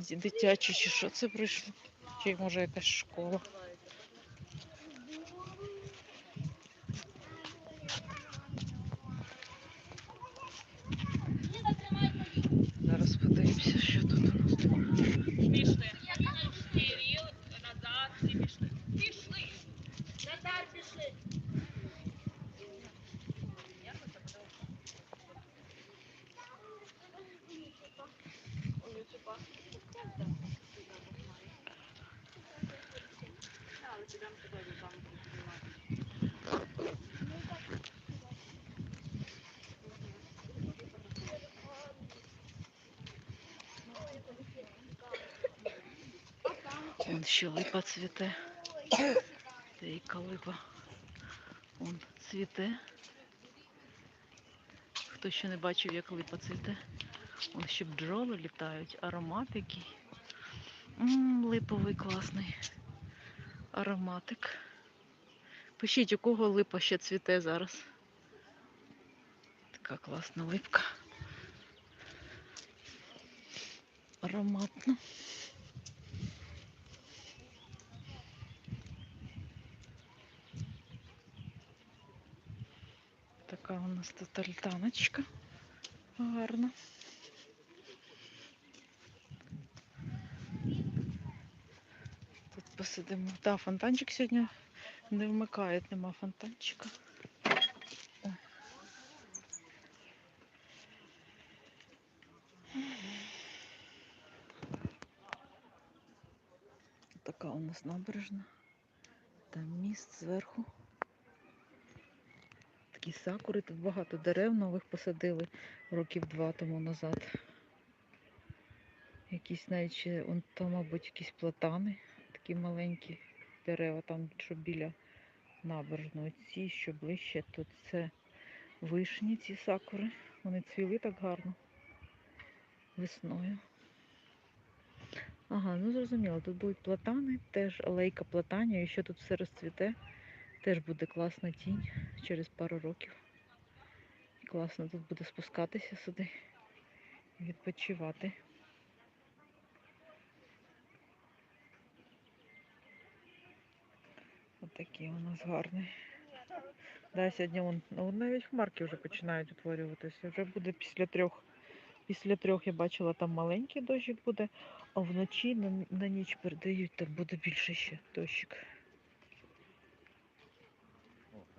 дитячі чи що це прийшло? Чи може якась школа? Зараз подивимося, що тут у нас. Пішли. Назад, пішли. Пішли. Назад пішли. Вон ще липа цвіте. Деяка липа. Вон цвіте. Хто ще не бачив, як липа цвіте. Вон ще бджоли літають, аромат який. М, липовий класний ароматик. Пишіть, у кого липа ще цвіте зараз. Така класна липка. Ароматна. Така у нас тут альтаночка гарна. Тут посидимо. Та, фонтанчик сьогодні не вмикають, нема фонтанчика. Така у нас набережна. Там міст зверху. Такі сакури, тут багато дерев нових посадили років два тому назад. Якісь навіть ще, он там, мабуть, якісь платани, такі маленькі дерева, там, що біля набережної. Ці, що ближче, тут це вишні, ці сакури. Вони цвіли так гарно весною. Ага, ну зрозуміло, тут будуть платани, теж алейка платанів, і що тут все розцвіте, теж буде класна тінь через пару років. І класно тут буде спускатися сюди і відпочивати. Отакий у нас гарний. Да, сьогодні вон, ну, навіть хмарки вже починають утворюватися. Вже буде після трьох. Після трьох я бачила, там маленький дощик буде, а вночі на, на ніч передають, там буде більше ще дощик.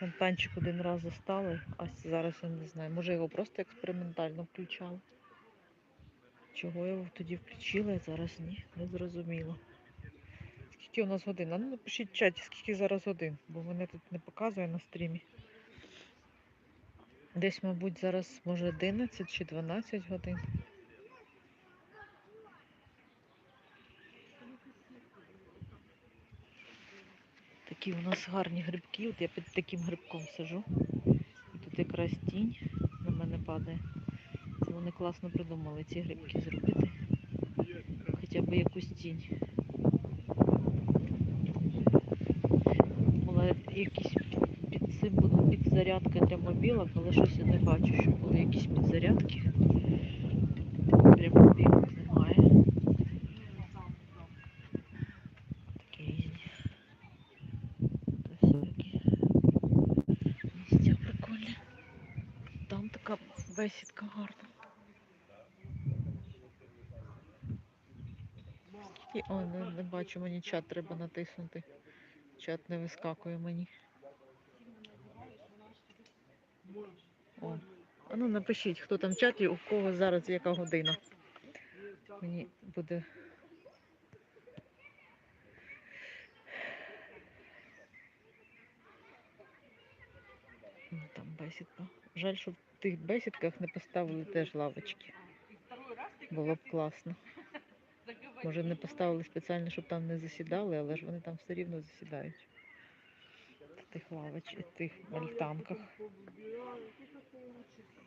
Фонтанчик один раз заставили, а зараз я не знаю. Може його просто експериментально включали. Чого я його тоді включила, а зараз ні, не зрозуміло. Скільки у нас годин? А ну напишіть в чаті, скільки зараз годин, бо мене тут не показує на стрімі. Десь, мабуть, зараз може 11 чи 12 годин. Такі у нас гарні грибки. От я під таким грибком сижу. І тут якраз тінь на мене падає. Це вони класно придумали ці грибки зробити. Хоча б якусь тінь. Була якісь під цим підзарядки для мобілок, але щось я не бачу, що були якісь підзарядки. Для мобілок немає. Такі різні. Ось такі місця прикольні. Там така бесідка гарна. І, о, не, не бачу, мені чат треба натиснути. Чат не вискакує мені. О. А ну напишіть, хто там в чаті, у кого зараз яка година. Мені буде. бесідка. Жаль, що в тих бесідках не поставили теж лавочки. Було б класно. Може не поставили спеціально, щоб там не засідали, але ж вони там все рівно засідають. В тих лавочках, в тих альтанках.